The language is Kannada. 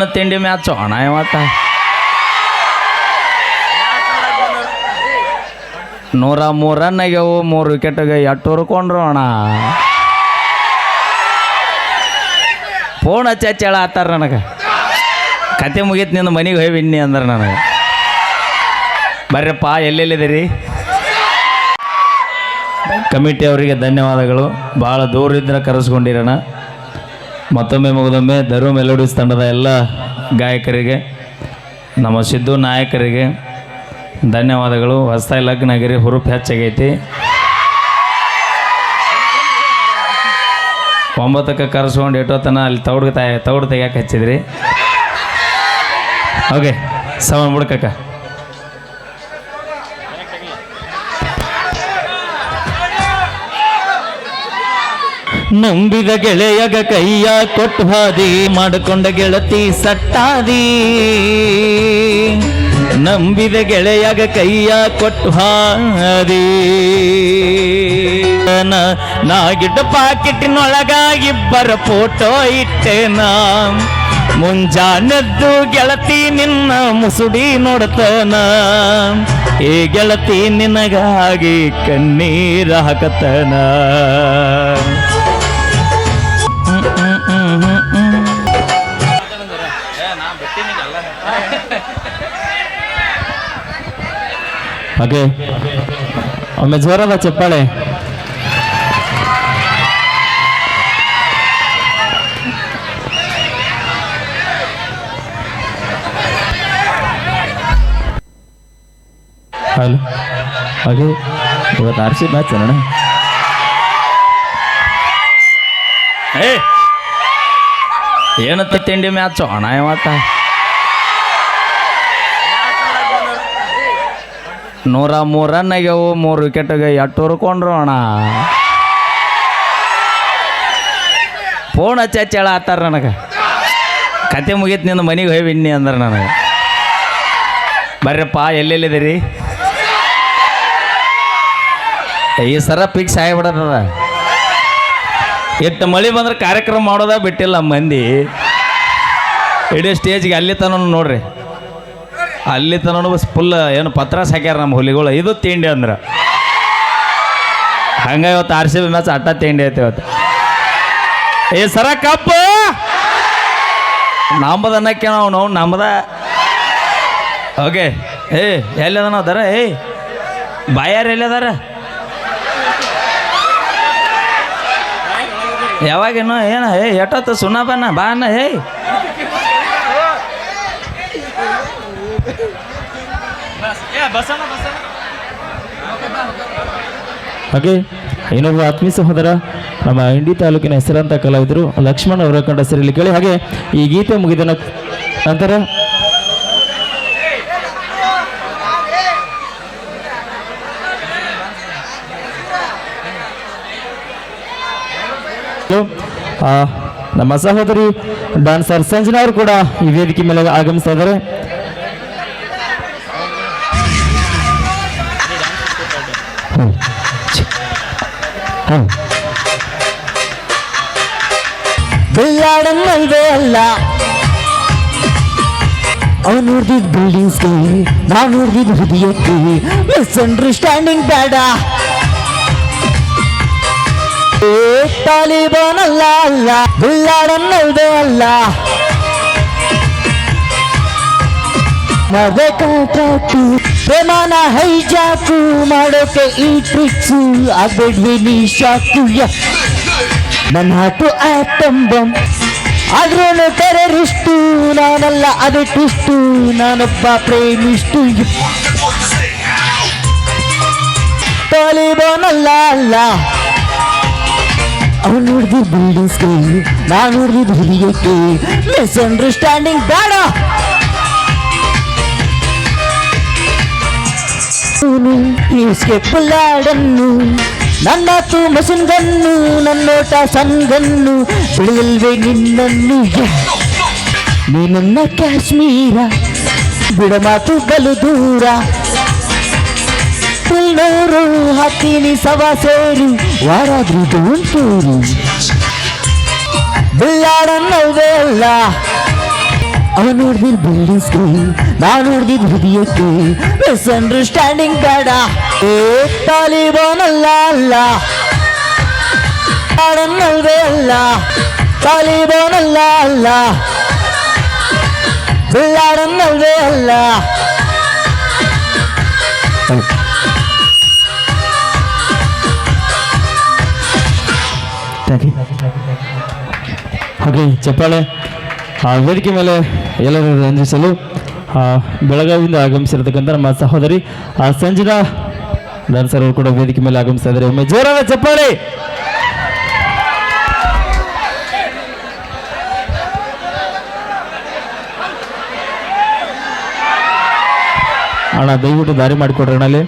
ತಿಂಡಿ ಮ್ಯಾಚ್. ಅಣ್ಣ ಇವತ್ತ ನೂರ ಮೂರು ರನ್ ಆಗ್ಯಾವು ಮೂರು ವಿಕೆಟ್ಗೆ ಎಟ್ಟು ಹುರ್ಕೊಂಡ್ರು ಅಣ್ಣ. ಫೋನ್ ಹಚ್ಚಿ ಹೇಳ ಆತಾರ ನನಗೆ. ಕತೆ ಮುಗೀತು ನಿನ್ನ ಮನೆಗೆ ಹೋಯ್ ಬಿನ್ನಿ ಅಂದ್ರೆ ನನಗೆ. ಬರ್ರಪ್ಪ, ಎಲ್ಲೆಲ್ಲಿದ್ದೀರಿ? ಕಮಿಟಿ ಅವರಿಗೆ ಧನ್ಯವಾದಗಳು. ಭಾಳ ದೂರದಿಂದ ಕರೆಸ್ಕೊಂಡಿರೋಣ. ಮತ್ತೊಮ್ಮೆ ಮುಗಿದೊಮ್ಮೆ ಧರ್ಮ ಮೆಲೋಡಿಸ್ ತಂಡದ ಎಲ್ಲ ಗಾಯಕರಿಗೆ, ನಮ್ಮ ಸಿದ್ದು ನಾಯಕರಿಗೆ ಧನ್ಯವಾದಗಳು. ಹೊಸ್ತಾಯಿ ಲಗ್ನಗಿರಿ ಹುರುಪು ಹೆಚ್ಚಾಗೈತಿ. ಒಂಬತ್ತಕ್ಕೆ ಕರೆಸ್ಕೊಂಡು ಎಷ್ಟೊತ್ತನ ಅಲ್ಲಿ ತೌಡ್ಗೆ ತಾಯಿ ತೌಡು ತೆಗ್ಯಾಕೆ ಹಚ್ಚಿದ್ರಿ. ಓಕೆ ಸಮ ಬಿಡ್ಕಕ್ಕ ನಂಬಿದ ಗೆಳೆಯಗ ಕೈಯ ಕೊಟ್ಟು ಹಾದಿ ಮಾಡಿಕೊಂಡ ಗೆಳತಿ ಸಟ್ಟಾದಿ. ನಂಬಿದ ಗೆಳೆಯಗ ಕೈಯ ಕೊಟ್ಟು ಹಾದಿ. ನ- ನಾಗಿಡ್ಡ ಪಾಕೆಟಿನೊಳಗ ಇಬ್ಬರ ಫೋಟೋ ಇಟ್ಟೆನ. ಮುಂಜಾನೆದ್ದು ಗೆಳತಿ ನಿನ್ನ ಮುಸುಡಿ ನೋಡತನ. ಈ ಗೆಳತಿ ನಿನಗಾಗಿ ಕಣ್ಣೀರ ಹಾಕತನ. ಹಾಗೆ ಒಮ್ಮೆ ಜೋರದ ಚಪ್ಪಾಳೆ ಹಲೋ ಹಾಗೆ ಇವತ್ತು ಆರ್ ಸಿ ಮ್ಯಾಚ್ ಅಣ್ಣ ಏ ಏನತ್ತ ತಿಂಡಿ ಮ್ಯಾಚ್? ಅಣ್ಣ ಇವತ್ತ ನೂರ ಮೂರು ರನ್ ಆಗ್ಯಾವು ಮೂರು ವಿಕೆಟ್ಗೆ ಎಟ್ಟು ಹುರ್ಕೊಂಡ್ರು ಅಣ್ಣ. ಫೋನ್ ಹಚ್ಚಿ ಹಚ್ಚಿ ಹೇಳ ನನಗೆ. ಕತೆ ಮುಗೀತು ನಿನ್ನ ಮನೆಗೆ ಹೋಗಿ ಬಿನ್ನಿ ಅಂದ್ರೆ ನನಗೆ. ಬರ್ರಪ್ಪ, ಎಲ್ಲೆಲ್ಲಿದ್ದೀರಿ? ಈ ಸರ ಫಿಕ್ಸ್ ಆಗಿಬಿಡದ ಎಷ್ಟು ಮಳೆ ಬಂದ್ರೆ ಕಾರ್ಯಕ್ರಮ ಮಾಡೋದ ಬಿಟ್ಟಿಲ್ಲ ಮಂದಿ. ಇಡೀ ಸ್ಟೇಜ್ಗೆ ಅಲ್ಲಿ ತನಕ ನೋಡ್ರಿ. ಅಲ್ಲಿ ಬಸ್ ಫುಲ್ ಏನು ಪತ್ರ ಸಾಕ್ಯಾರ ನಮ್ಮ ಹುಲಿಗಳು. ಇದು ತಿಂಡಿ ಅಂದ್ರೆ. ಹಂಗ ಇವತ್ತು ಆರ್ ಸಿ ಬಿ ಮ್ಯಾಚ್ ಅಟ್ಟ ತಿಂಡಿ ಐತೆ ಇವತ್ತು. ಏ ಸರ ಕಪ್ಪು! ನಂಬದ ಅನ್ನಕ್ಕೆ ನಾವು ನಾವು ನಂಬದ ಓಕೆ ಏ, ಎಲ್ಲಿದ ನಾವು ಅದಾರ? ಏಯ್ ಬಾಯಾರ ಎಲ್ಲಿದಾರ? ಯಾವಾಗೇನು ಏನು ಏ ಎಷ್ಟೊತ್ತು ಸುಣ್ಣ ಬನ್ನ ಬಾ ಅನ್ನ ಏಯ್ ಹಾಗೆ ಇನ್ನೊಬ್ಬ ಆತ್ಮೀಯ ಸಹೋದರ ನಮ್ಮ ಇಂಡಿ ತಾಲೂಕಿನ ಹೆಸರಂತ ಕಲಾವಿದರು ಲಕ್ಷ್ಮಣ್ ಅವರ ಕಂಡ ಹೆಸರಲ್ಲಿ ಕೇಳಿ ಹಾಗೆ ಈ ಗೀತೆ ಮುಗಿದ ನಂತರ ನಮ್ಮ ಸಹೋದರಿ ಡಾನ್ಸರ್ ಸಂಜನಾ ಅವರು ಕೂಡ ಈ ವೇದಿಕೆ ಮೇಲೆ ಆಗಮಿಸ್ತಾ ಇದ್ದಾರೆ. ಹ್ಮ್. ಬೆಳ್ಳಾಡನ್ನಲ್ವೇ ಅಲ್ಲ. ಅವ್ನು ನೋಡ್ದಿದ್ ಬಿಲ್ಡಿಂಗ್ಸ್ಗೆ ನಾವು ನೋಡ್ದಿದ್ ಹೃದಯಕ್ಕೆ. ಮಿಸ್ಅಂಡರ್ಸ್ಟ್ಯಾಂಡಿಂಗ್ ಬೇಡ. ತಾಲಿಬಾನ್ ಅಲ್ಲ ಅಲ್ಲ, ಗುಲ್ಲಾಡನ್ನಲ್ದೆ ಅಲ್ಲ. ಮದೆ ಕಾಟಾಟು ಪ್ರೇಮಾನ ಹೈಜಾಕು, ಮಾಡೋಕೆ ಈ ಟ್ರಿಕ್ಸು ಆಗ್ಬಿಡ್ವಿ ನೀ ಶಾಕು ನನ್ನ ಹಾಟು ಆಟಮ್ ಬಮ್ ಆದ್ರೂ ಟೆರರಿಸ್ಟು, ನಾನಲ್ಲ ಅದು ಟ್ವಿಸ್ಟು, ನಾನೊಬ್ಬ ಪ್ರೇಮಿಸ್ಟು ತಾಲಿಬಾನ್ ಅಲ್ಲ ಅಲ್ಲ. ಅವ್ನು ನೋಡಿದ ಬಿಲ್ಡಿಂಗ್ಸ್ಗೆ ನಾನು ನೋಡಿದ ಹುಲಿಯಕ್ಕೆ ಮಿಸ್ಅಂಡರ್ಸ್ಟ್ಯಾಂಡಿಂಗ್ ಬೇಡ ಈಸ್ಗೆ ಪುಲ್ಲಾಡನ್ನು ನನ್ನ ತು ಮಸಿನ್ಗನ್ನು ನನ್ನೋಟ ಸನ್ಗನ್ನು ಬಿಳಿಯಲ್ವೇ ನಿನ್ನನ್ನು ಯ. ನೀ ನನ್ನ ಕಾಶ್ಮೀರ ಬಿಡಮಾತು ಬಲು ದೂರ ನೂರು ಹತ್ತೀನಿ ಸವಾ ಸೇರು ವಾರಾದ್ರೂ ಒಂಟೂರು ಬಿಲ್ಲಾಡನ್ನಲ್ವೇ ಅಲ್ಲ ಅವ ನೋಡ್ದಿದ್ ಬಿಲ್ಡಿಂಗ್ಸ್ಗೆ ನಾ ನೋಡ್ದಿದ್ ಹೃದಯಕ್ಕೆ ಮಿಸ್ಅಂಡರ್ಸ್ಟ್ಯಾಂಡಿಂಗ್ ಬೇಡ ಏ ತಾಲಿಬಾನ್ ಅಲ್ಲ ಅಲ್ಲ ಆಡನ್ನಲ್ವೇ ಅಲ್ಲ ತಾಲಿಬಾನ್ ಅಲ್ಲ ಅಲ್ಲ ಬಿಲ್ಲಾಡನ್ನಲ್ವೇ ಅಲ್ಲ ಹಾಗೆ ಚಪ್ಪಾಳೆ. ವೇದಿಕೆ ಮೇಲೆ ಎಲ್ಲರೂ ರಂಜಿಸಲು ಬೆಳಗಾವಿಯಿಂದ ಆಗಮಿಸಿರ್ತಕ್ಕಂಥ ನಮ್ಮ ಸಹೋದರಿ ಸಂಜನಾ ಡ್ಯಾನ್ಸರ್ ಅವರು ಕೂಡ ವೇದಿಕೆ ಮೇಲೆ ಆಗಮಿಸ್ತಾ ಇದ್ದಾರೆ ಒಮ್ಮೆ ಜೋರಾದ ಚಪ್ಪಾಳೆ. ಅಣ್ಣ, ದಯವಿಟ್ಟು ದಾರಿ ಮಾಡಿಕೊಡ್ರಿ ಅಣ್ಣ ಅಲ್ಲಿ